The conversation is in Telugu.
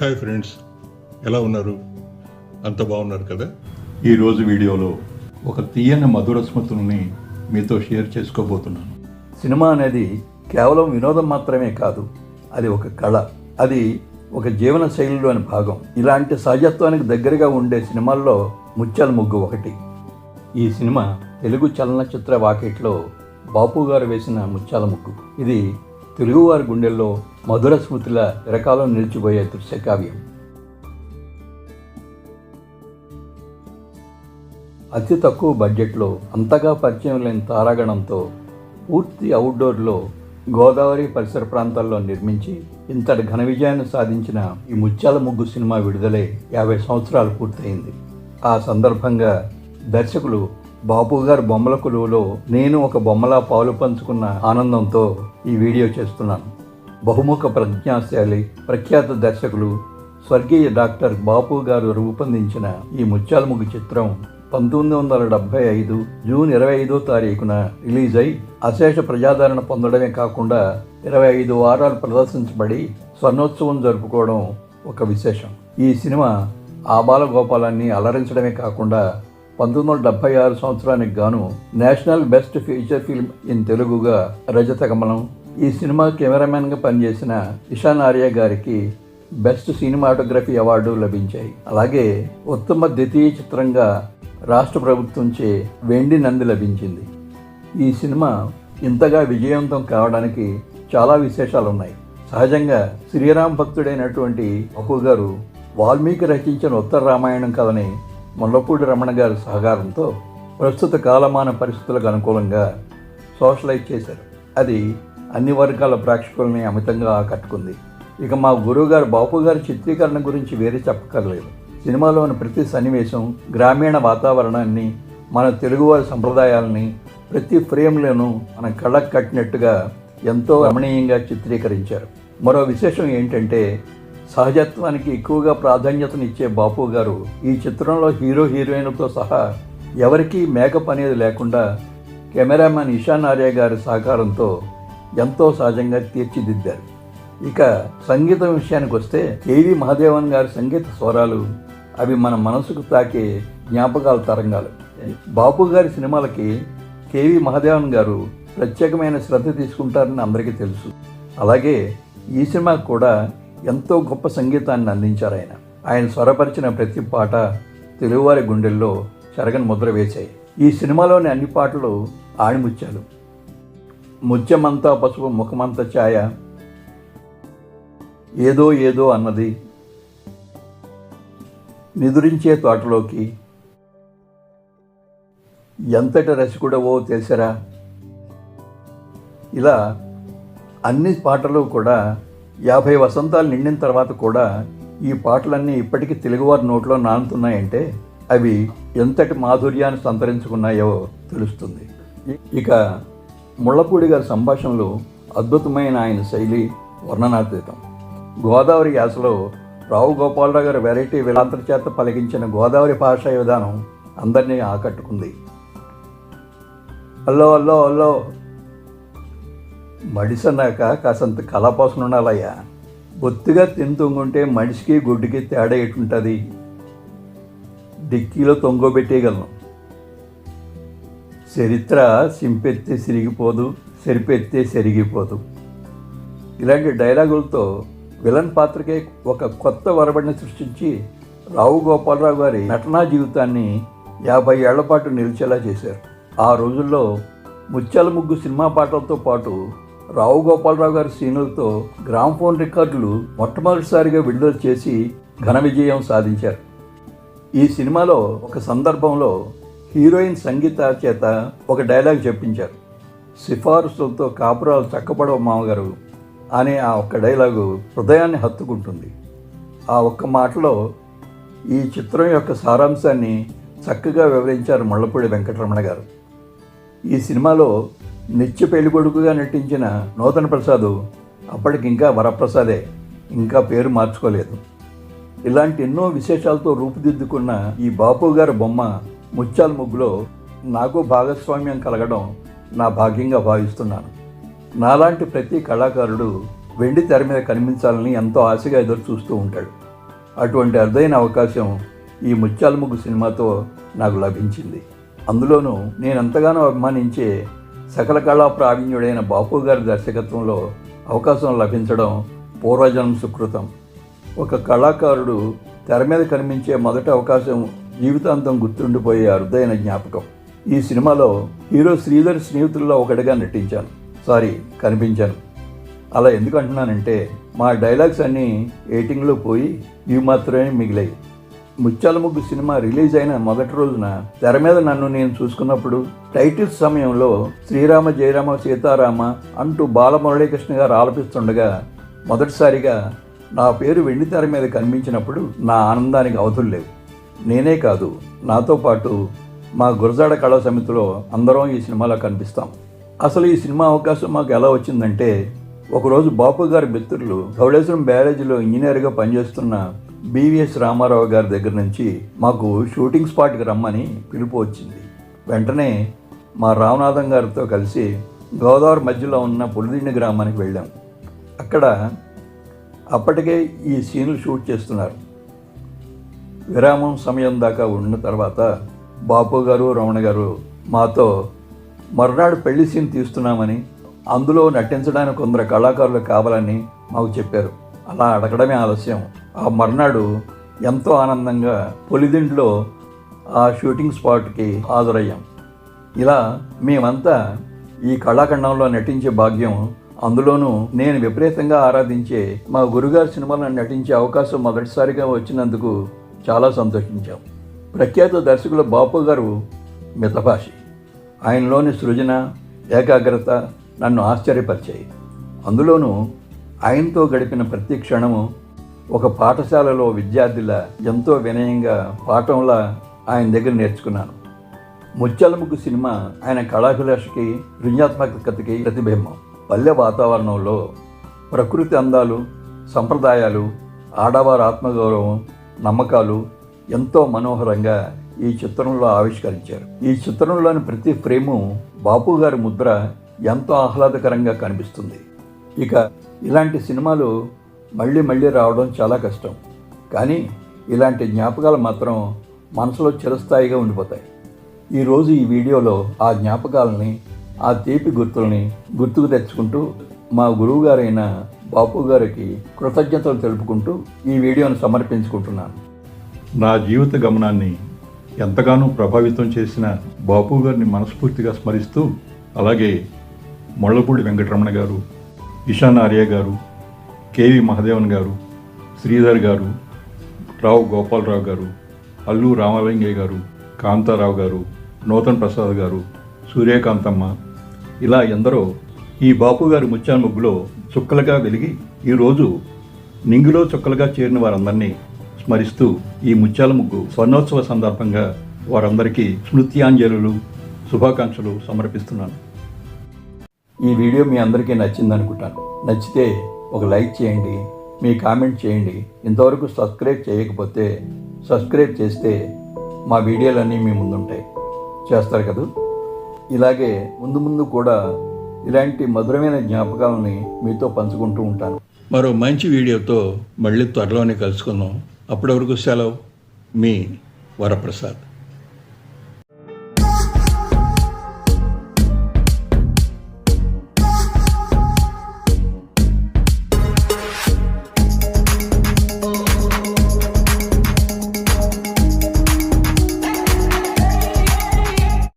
హాయ్ ఫ్రెండ్స్ ఎలా ఉన్నారు? అంత బాగున్నారు కదా? ఈరోజు వీడియోలో ఒక తీయని మధుర స్మృతుల్ని మీతో షేర్ చేసుకోబోతున్నాను. సినిమా అనేది కేవలం వినోదం మాత్రమే కాదు అది ఒక కళ అది ఒక జీవన శైలిలోని భాగం. ఇలాంటి సహజత్వానికి దగ్గరగా ఉండే సినిమాల్లో ముత్యాల ముగ్గు ఒకటి. ఈ సినిమా తెలుగు చలనచిత్ర వాకిట్లో బాపు గారు వేసిన ముత్యాల ముగ్గు. ఇది తెలుగువారి గుండెల్లో మధుర స్మృతుల చిరకాలం నిలిచిపోయే దృశ్యకావ్యం అతి తక్కువ బడ్జెట్లో అంతగా పరిచయం లేని తారాగణంతో పూర్తి అవుట్డోర్లో గోదావరి పరిసర ప్రాంతాల్లో నిర్మించి ఇంతటి ఘన విజయాన్ని సాధించిన ఈ ముత్యాల ముగ్గు సినిమా విడుదలై యాభై సంవత్సరాలు పూర్తయింది. ఆ సందర్భంగా దర్శకులు బాపు గారు బొమ్మల కొలువులో నేను ఒక బొమ్మలా పాలు పంచుకున్న ఆనందంతో ఈ వీడియో చేస్తున్నాను. బహుముఖ ప్రజ్ఞాశాలి ప్రఖ్యాత దర్శకులు స్వర్గీయ డాక్టర్ బాపు గారు రూపొందించిన ఈ ముత్యాల చిత్రం పంతొమ్మిది వందల డెబ్బై ఐదు జూన్ ఇరవై ఐదో తారీఖున రిలీజ్ అయి అశేష ప్రజాదరణ పొందడమే కాకుండా ఇరవై ఐదు వారాలు ప్రదర్శించబడి స్వర్ణోత్సవం జరుపుకోవడం ఒక విశేషం. ఈ సినిమా ఆ బాలగోపాలాన్ని అలరించడమే కాకుండా పంతొమ్మిది వందల డెబ్బై ఆరు సంవత్సరానికి గాను national best feature film in తెలుగుగా రజత కమలం ఈ సినిమా కెమెరామెన్గా పనిచేసిన ఇషాన్ ఆర్య గారికి బెస్ట్ సినిమాటోగ్రఫీ అవార్డు లభించాయి. అలాగే ఉత్తమ ద్వితీయ చిత్రంగా రాష్ట్ర ప్రభుత్వంచే వెండి నంది లభించింది. ఈ సినిమా ఇంతగా విజయవంతం కావడానికి చాలా విశేషాలు ఉన్నాయి సహజంగా శ్రీరామ్ భక్తుడైనటువంటి అప్పు గారు వాల్మీకి రచించిన ఉత్తర రామాయణం కథని ముల్లపూడి రమణ గారి సహకారంతో ప్రస్తుత కాలమాన పరిస్థితులకు అనుకూలంగా సోషలైజ్ చేశారు. అది అన్ని వర్గాల ప్రేక్షకుల్ని అమితంగా ఆకట్టుకుంది. ఇక మా గురువుగారు బాపు గారి చిత్రీకరణ గురించి వేరే చెప్పక్కర్లేదు. సినిమాలోని ప్రతి సన్నివేశం గ్రామీణ వాతావరణాన్ని మన తెలుగువారి సంప్రదాయాలని ప్రతి ఫ్రేమ్లోనూ మన కళ్ళకు కట్టినట్టుగా ఎంతో రమణీయంగా చిత్రీకరించారు. మరో విశేషం ఏంటంటే సహజత్వానికి ఎక్కువగా ప్రాధాన్యతనిచ్చే బాపు గారు ఈ చిత్రంలో హీరో హీరోయిన్లతో సహా ఎవరికీ మేకప్ అనేది లేకుండా కెమెరామెన్ ఇషాన్ ఆర్య గారి సహకారంతో ఎంతో సహజంగా తీర్చిదిద్దారు. ఇక సంగీతం విషయానికి వస్తే కేవి మహాదేవన్ గారి సంగీత స్వరాలు అవి మన మనసుకు తాకే జ్ఞాపకాల తరంగాలు. బాపు గారి సినిమాలకి కేవి మహాదేవన్ గారు ప్రత్యేకమైన శ్రద్ధ తీసుకుంటారని అందరికీ తెలుసు. అలాగే ఈ సినిమాకు కూడా ఎంతో గొప్ప సంగీతాన్ని అందించారు ఆయన. ఆయన స్వరపరిచిన ప్రతి పాట తెలుగువారి గుండెల్లో చెరగని ముద్ర వేశాయి. ఈ సినిమాలోని అన్ని పాటలు ఆణిముత్యాలు. ముత్యమంతా పసుపు ముఖమంతా ఛాయ. ఏదో ఏదో అన్నది నిదురించే తోటలోకి. ఎంతటి రసికుడవో తెలిసరా? ఇలా అన్ని పాటలు కూడా యాభై వసంతాలు నిండిన తర్వాత కూడా ఈ పాటలన్నీ ఇప్పటికీ తెలుగువారి నోట్లో నానుతున్నాయంటే అవి ఎంతటి మాధుర్యాన్ని సంతరించుకున్నాయో తెలుస్తుంది. ఇక ముళ్ళపూడి గారి సంభాషణలు అద్భుతమైన ఆయన శైలి వర్ణనాతీతం. గోదావరి యాసలో రావు గోపాలరావు గారి వెరైటీ విలాంతర చేత పలికించిన గోదావరి భాషా విధానం అందరినీ ఆకట్టుకుంది. అల్లో అల్లో అల్లో మడిసన్నాక కాసంత కళాపోసన ఉండాలయ్యా బొత్తిగా తింతుంగుంటే మనిషికి గుడ్డుకి తేడా ఎటుంటుంది? డిక్కీలో తొంగోబెట్టేయగలను చరిత్ర సింపెత్తే సిరిగిపోదు సెరిపెత్తే సెరిగిపోదు. ఇలాంటి డైలాగులతో విలన్ పాత్రకే ఒక కొత్త వరబడిని సృష్టించి రావు గోపాలరావు గారి నటనా జీవితాన్ని యాభై ఏళ్ళ పాటు నిలిచేలా చేశారు. ఆ రోజుల్లో ముత్యాల ముగ్గు సినిమా పాటలతో పాటు రావు గోపాలరావు గారి సీనులతో గ్రామ్ఫోన్ రికార్డులు మొట్టమొదటిసారిగా విడుదల చేసి ఘన విజయం సాధించారు. ఈ సినిమాలో ఒక సందర్భంలో హీరోయిన్ సంగీత చేత ఒక డైలాగ్ చెప్పించారు. సిఫారసులతో కాపురాలు చక్కపడవ మామగారు అనే ఆ ఒక్క డైలాగు హృదయాన్ని హత్తుకుంటుంది. ఆ ఒక్క మాటలో ఈ చిత్రం యొక్క సారాంశాన్ని చక్కగా వివరించారు ముళ్ళపూడి వెంకటరమణ గారు. ఈ సినిమాలో నిత్య పెళ్ళికొడుకుగా నటించిన నూతన ప్రసాద్ అప్పటికి ఇంకా వరప్రసాదే ఇంకా పేరు మార్చుకోలేదు. ఇలాంటి ఎన్నో విశేషాలతో రూపుదిద్దుకున్న ఈ బాపు గారి బొమ్మ ముత్యాల ముగ్గులో నాకు భాగస్వామ్యం కలగడం నా భాగ్యంగా భావిస్తున్నాను. నాలాంటి ప్రతి కళాకారుడు వెండి తెర మీద కనిపించాలని ఎంతో ఆశగా ఎదురు చూస్తూ ఉంటాడు. అటువంటి అరుదైన అవకాశం ఈ ముత్యాల ముగ్గు సినిమాతో నాకు లభించింది. అందులోనూ నేను ఎంతగానో అభిమానించే సకల కళా ప్రావీణ్యుడైన బాపు గారి దర్శకత్వంలో అవకాశం లభించడం పూర్వజన్మ సుకృతం. ఒక కళాకారుడు తెర మీద కనిపించే మొదటి అవకాశం జీవితాంతం గుర్తుండిపోయే అరుదైన జ్ఞాపకం. ఈ సినిమాలో హీరో శ్రీధర్ స్నేహితుల్లో ఒకటిగా నటించాను. సారీ కనిపించాను. అలా ఎందుకు అంటున్నానంటే మా డైలాగ్స్ అన్నీ ఎయిటింగ్లో పోయి ఇవి మాత్రమే మిగిలాయి. ముత్యాల ముగ్గు సినిమా రిలీజ్ అయిన మొదటి రోజున తెర మీద నన్ను నేను చూసుకున్నప్పుడు టైటిల్స్ సమయంలో శ్రీరామ జయరామ సీతారామ అంటూ బాలమురళీకృష్ణ గారు ఆలపిస్తుండగా మొదటిసారిగా నా పేరు వెండి తెర మీద కనిపించినప్పుడు నా ఆనందానికి అవధులు లేవు. నేనే కాదు నాతో పాటు మా గురజాడ కళా సమితిలో అందరం ఈ సినిమాలో కనిపిస్తాం. అసలు ఈ సినిమా అవకాశం మాకు ఎలా వచ్చిందంటే ఒకరోజు బాపు గారి మిత్రులు ధవళేశ్వరం బ్యారేజీలో ఇంజనీర్గా పనిచేస్తున్న బీవీఎస్ రామారావు గారి దగ్గర నుంచి మాకు షూటింగ్ స్పాట్కి రమ్మని పిలుపు వచ్చింది. వెంటనే మా రామనాథం గారితో కలిసి గోదావరి మధ్యలో ఉన్న పులిదిండి గ్రామానికి వెళ్ళాం. అక్కడ అప్పటికే ఈ సీన్లు షూట్ చేస్తున్నారు. విరామం సమయం దాకా ఉన్న తర్వాత బాపు గారు రమణ గారు మాతో మర్నాడు పెళ్ళి సీన్ తీస్తున్నామని అందులో నటించడానికి కొందరు కళాకారులు కావాలని మాకు చెప్పారు. అలా అడగడమే ఆలస్యం. ఆ మర్నాడు ఎంతో ఆనందంగా పొలిదింట్లో ఆ షూటింగ్ స్పాట్కి హాజరయ్యాం. ఇలా మేమంతా ఈ కళాఖండంలో నటించే భాగ్యం అందులోనూ నేను విపరీతంగా ఆరాధించే మా గురుగారి సినిమాలో నటించే అవకాశం మొదటిసారిగా వచ్చినందుకు చాలా సంతోషించాం. ప్రఖ్యాత దర్శకులు బాపు గారు మితభాషి. ఆయనలోని సృజన ఏకాగ్రత నన్ను ఆశ్చర్యపరిచాయి. అందులోనూ ఆయనతో గడిపిన ప్రతి క్షణము ఒక పాఠశాలలో విద్యార్థిలా ఎంతో వినయంగా పాఠంలా ఆయన దగ్గర నేర్చుకున్నాను. ముత్యాల ముగ్గు సినిమా ఆయన కళాభిలాషకి సృజనాత్మకతకి ప్రతిబింబం. పల్లె వాతావరణంలో ప్రకృతి అందాలు సంప్రదాయాలు ఆడవారి ఆత్మగౌరవం నమ్మకాలు ఎంతో మనోహరంగా ఈ చిత్రంలో ఆవిష్కరించారు. ఈ చిత్రంలోని ప్రతి ఫ్రేము బాపు గారి ముద్ర ఎంతో ఆహ్లాదకరంగా కనిపిస్తుంది. ఇక ఇలాంటి సినిమాలు మళ్ళీ మళ్ళీ రావడం చాలా కష్టం. కానీ ఇలాంటి జ్ఞాపకాలు మాత్రం మనసులో చిరస్థాయిగా ఉండిపోతాయి. ఈరోజు ఈ వీడియోలో ఆ జ్ఞాపకాలని ఆ తీపి గుర్తుల్ని గుర్తుకు తెచ్చుకుంటూ మా గురువు గారైన బాపు గారికి కృతజ్ఞతలు తెలుపుకుంటూ ఈ వీడియోను సమర్పించుకుంటున్నాను. నా జీవిత గమనాన్ని ఎంతగానో ప్రభావితం చేసిన బాపు గారిని మనస్ఫూర్తిగా స్మరిస్తూ అలాగే మొళ్ళపూడి వెంకటరమణ గారు ఇషాన్ ఆర్య గారు కేవి మహదేవన్ గారు శ్రీధర్ గారు రావు గోపాలరావు గారు అల్లు రామలింగయ్య గారు కాంతారావు గారు నూతన్ ప్రసాద్ గారు సూర్యకాంతమ్మ ఇలా ఎందరో ఈ బాపు గారి ముత్యాల ముగ్గులో చుక్కలుగా వెలిగి ఈరోజు నింగిలో చుక్కలుగా చేరిన వారందరినీ స్మరిస్తూ ఈ ముత్యాల ముగ్గు స్వర్ణోత్సవ సందర్భంగా వారందరికీ స్మృత్యాంజలులు శుభాకాంక్షలు సమర్పిస్తున్నాను. ఈ వీడియో మీ అందరికీ నచ్చిందనుకుంటాను. నచ్చితే ఒక లైక్ చేయండి మీ కామెంట్ చేయండి. ఇంతవరకు సబ్స్క్రైబ్ చేయకపోతే సబ్స్క్రైబ్ చేస్తే మా వీడియోలన్నీ మీ ముందుంటాయి. చేస్తారు కదా? ఇలాగే ముందు ముందు కూడా ఇలాంటి మధురమైన జ్ఞాపకాలని మీతో పంచుకుంటూ ఉంటాను. మరో మంచి వీడియోతో మళ్ళీ త్వరలోనే కలుసుకుందాం. అప్పటి వరకు సెలవు మీ వరప్రసాద్.